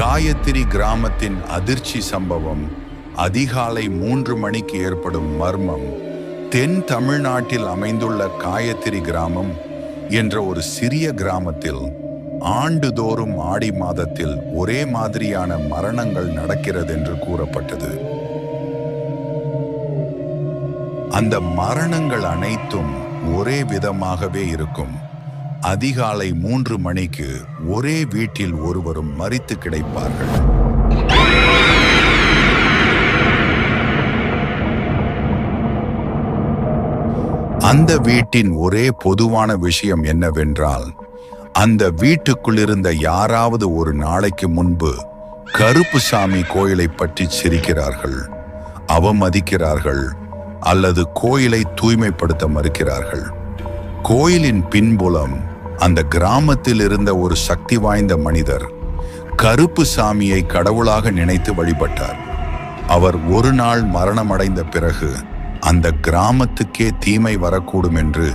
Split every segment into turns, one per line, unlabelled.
காயத்ரி கிராமத்தின் அதிர்ச்சி சம்பவம் அதிகாலை மூன்று மணிக்கு ஏற்படும் மர்மம் தென் தமிழ்நாட்டில் அமைந்துள்ள காயத்ரி கிராமம் என்ற ஒரு சிறிய கிராமத்தில் ஆண்டுதோறும் ஆடி மாதத்தில் ஒரே மாதிரியான மரணங்கள் நடக்கிறது என்று கூறப்பட்டது. அந்த மரணங்கள் அனைத்தும் ஒரே விதமாகவே இருக்கும். அதிகாலை மூன்று மணிக்கு ஒரே வீட்டில் ஒருவரும் மரித்து கிடைப்பார்கள். அந்த வீட்டின் ஒரே பொதுவான விஷயம் என்னவென்றால் அந்த வீட்டுக்குள் இருந்த யாராவது ஒரு நாளைக்கு முன்பு கருப்புசாமி கோயிலை பற்றி சிரிக்கிறார்கள் அவமதிக்கிறார்கள் அல்லது கோயிலை தூய்மைப்படுத்த மறுக்கிறார்கள். கோயிலின் பின்புலம் அந்த கிராமத்தில் இருந்த ஒரு சக்தி வாய்ந்த மனிதர் கருப்பு சாமியை கடவுளாக நினைத்து வழிபட்டார். அவர் ஒரு நாள் மரணமடைந்த பிறகு அந்த கிராமத்துக்கே தீமை வரக்கூடும் என்று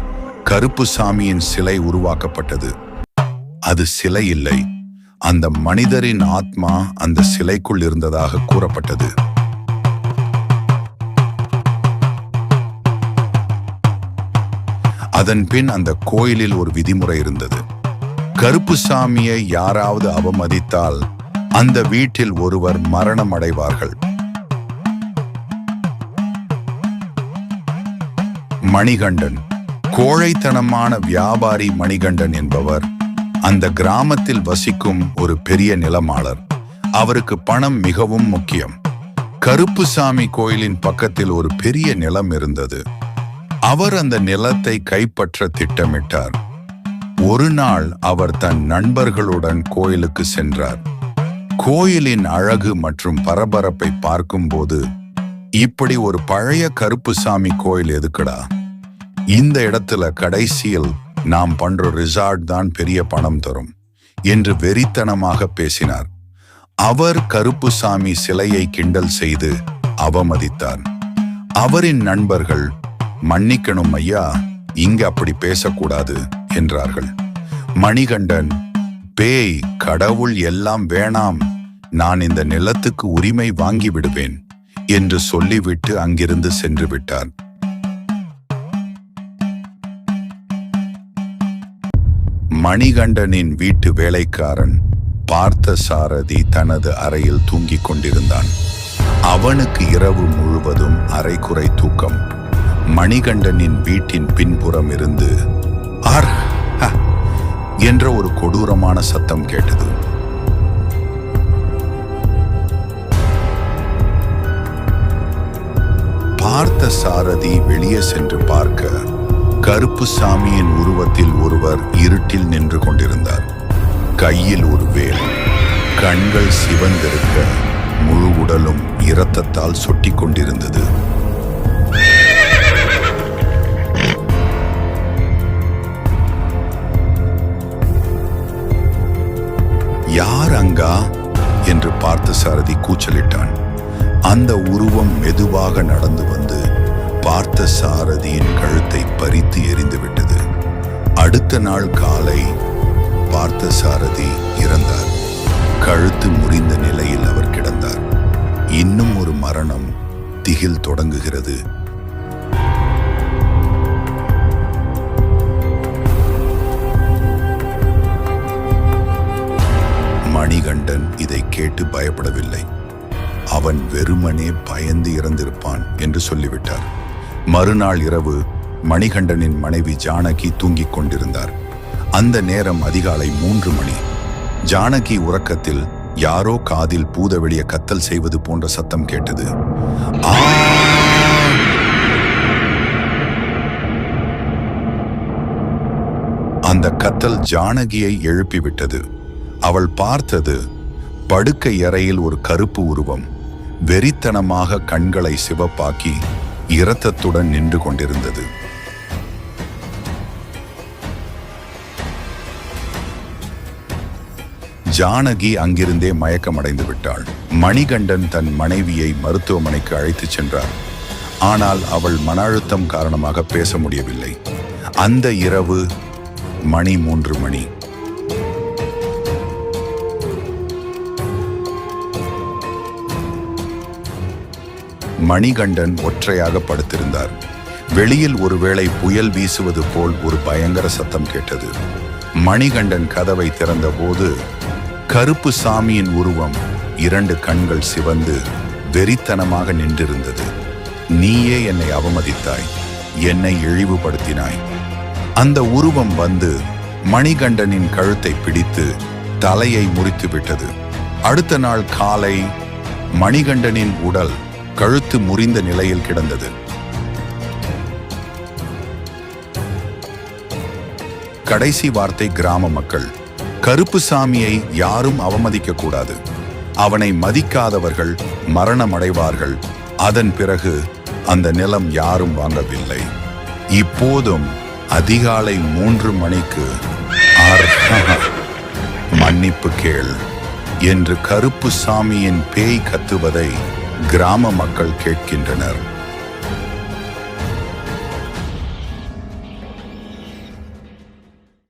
கருப்பு சாமியின் சிலை உருவாக்கப்பட்டது. அது சிலை இல்லை. அந்த மனிதரின் ஆத்மா அந்த சிலைக்குள் இருந்ததாக கூறப்பட்டது. அதன் பின் அந்த கோயிலில் ஒரு விதிமுறை இருந்தது. கருப்பு சாமியை யாராவது அவமதித்தால் அந்த வீட்டில் ஒருவர் மரணம் அடைவார்கள். மணிகண்டன். கோழைத்தனமான வியாபாரி மணிகண்டன் என்பவர் அந்த கிராமத்தில் வசிக்கும் ஒரு பெரிய நிலமாளர். அவருக்கு பணம் மிகவும் முக்கியம். கருப்புசாமி கோயிலின் பக்கத்தில் ஒரு பெரிய நிலம் இருந்தது. அவர் அந்த நிலத்தை கைப்பற்ற திட்டமிட்டார். ஒரு நாள் அவர் தன் நண்பர்களுடன் கோயிலுக்கு சென்றார். கோயிலின் அழகு மற்றும் பரபரப்பை பார்க்கும்போது இப்படி ஒரு பழைய கருப்புசாமி கோயில் எதுக்குடா? இந்த இடத்துல கடைசியில் நாம் பண்ற ரிசார்ட் தான் பெரிய பணம் தரும் என்று வெறித்தனமாக பேசினார். அவர் கருப்புசாமி சிலையை கிண்டல் செய்து அவமதித்தார். அவரின் நண்பர்கள் மன்னிக்கணும் ஐயா. இங்க அப்படி பேசக்கூடாது என்றார்கள். மணிகண்டன் பேய் கடவுள் எல்லாம் வேணாம். நான் இந்த நிலத்துக்கு உரிமை வாங்கி விடுவேன் என்று சொல்லிவிட்டு அங்கிருந்து சென்று விட்டார். மணிகண்டனின் வீட்டு வேலைக்காரன் பார்த்த சாரதி தனது அறையில் தூங்கிக் கொண்டிருந்தான். அவனுக்கு இரவு முழுவதும் அரைக்குறை தூக்கம். மணிகண்டனின் வீட்டின் பின்புறம் இருந்து ஆர் என்ற ஒரு கொடூரமான சத்தம் கேட்டது. பார்த்த சாரதி வெளியே சென்று பார்க்க கருப்பு சாமியின் உருவத்தில் ஒருவர் இருட்டில் நின்று கொண்டிருந்தார். கையில் ஒரு வேல் கண்கள் சிவந்திருக்க முழு உடலும் இரத்தத்தால் சொட்டி கொண்டிருந்தது. யார் அங்கா? என்று பார்த்த சாரதி கூச்சலிட்டான். அந்த உருவம் மெதுவாக நடந்து வந்து பார்த்த சாரதியின் கழுத்தை பறித்து எரிந்துவிட்டது அடுத்த நாள் காலை பார்த்த சாரதி இறந்தார். கழுத்து முறிந்த நிலையில் அவர் கிடந்தார். இன்னும் ஒரு மரணம் திகில் தொடங்குகிறது. கேட்டு பயப்படவில்லை. அவன் வெறுமனே பயந்து இறந்திருப்பான் என்று சொல்லிவிட்டார். மறுநாள் இரவு மணிகண்டனின் மனைவி ஜானகி தூங்கிக் கொண்டிருந்தார். அந்த நேரம் அதிகாலை மூன்று மணி. ஜானகி உறக்கத்தில் யாரோ காதில் பூதவெளிய கத்தல் செய்வது போன்ற சத்தம் கேட்டது. அந்த கத்தல் ஜானகியை எழுப்பிவிட்டது. அவள் பார்த்தது படுக்கை அறையில் ஒரு கருப்பு உருவம் வெறித்தனமாக கண்களை சிவப்பாக்கி இரத்தத்துடன் நின்று கொண்டிருந்தது. ஜானகி அங்கிருந்தே மயக்கமடைந்து விட்டாள். மணிகண்டன் தன் மனைவியை மருத்துவமனைக்கு அழைத்துச் சென்றார். ஆனால் அவள் மன அழுத்தம் காரணமாக பேச முடியவில்லை. அந்த இரவு மணி மூன்று மணி. மணிகண்டன் ஒற்றையாக படுத்திருந்தார். வெளியில் ஒருவேளை புயல் வீசுவது போல் ஒரு பயங்கர சத்தம் கேட்டது. மணிகண்டன் கதவை திறந்தபோது கருப்பு சாமியின் உருவம் இரண்டு கண்கள் சிவந்து வெறித்தனமாக நின்றிருந்தது. நீயே என்னை அவமதித்தாய் என்னை இழிவுபடுத்தினாய். அந்த உருவம் வந்து மணிகண்டனின் கழுத்தை பிடித்து தலையை முறித்து விட்டது அடுத்த நாள் காலை மணிகண்டனின் உடல் கழுத்து முறிந்த நிலையில் கிடந்தது. கடைசி வார்த்தை கிராம மக்கள் கருப்புசாமியை யாரும் அவமதிக்க கூடாது. அவனை மதிக்காதவர்கள் மரணமடைவார்கள். அதன் பிறகு அந்த நிலம் யாரும் வாங்கவில்லை. இப்போதும் அதிகாலை மூன்று மணிக்கு மன்னிப்பு கேள். என்று கருப்பு சாமியின் பேய் கத்துவதை கிராம மக்கள் கேட்கின்றனர்.